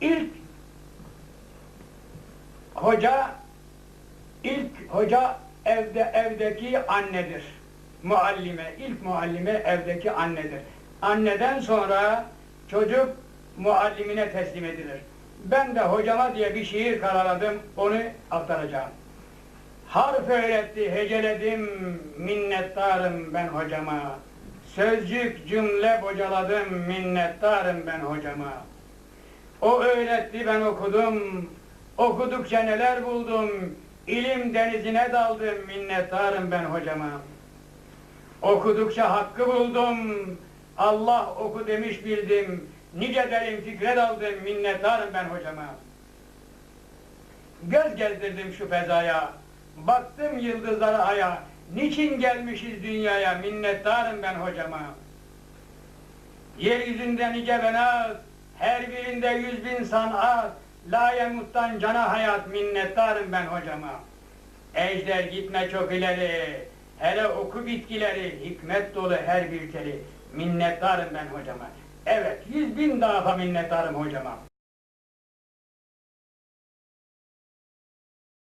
İlk hoca ilk hoca evde evdeki annedir. Muallime, ilk muallime evdeki annedir. Anneden sonra çocuk muallimine teslim edilir. Ben de hocama diye bir şiir karaladım, onu aktaracağım. Harf öğretti, heceledim, minnettarım ben hocama. Sözcük, cümle bocaladım, minnettarım ben hocama. O öğretti, ben okudum. Okudukça neler buldum. İlim denizine daldım, minnettarım ben hocama. Okudukça hakkı buldum. Allah oku demiş bildim. Nice derin fikre daldım, minnettarım ben hocama. Göz gezdirdim şu fezaya. Baktım yıldızlara aya. Niçin gelmişiz dünyaya, minnettarım ben hocama. Yeryüzünde nice benaz, her birinde yüz bin sanat, la yemuttan cana hayat, minnettarım ben hocama. Ejder gitme çok ileri, hele oku bitkileri, hikmet dolu her bir teli, minnettarım ben hocama. Evet, yüz bin daha minnettarım hocama.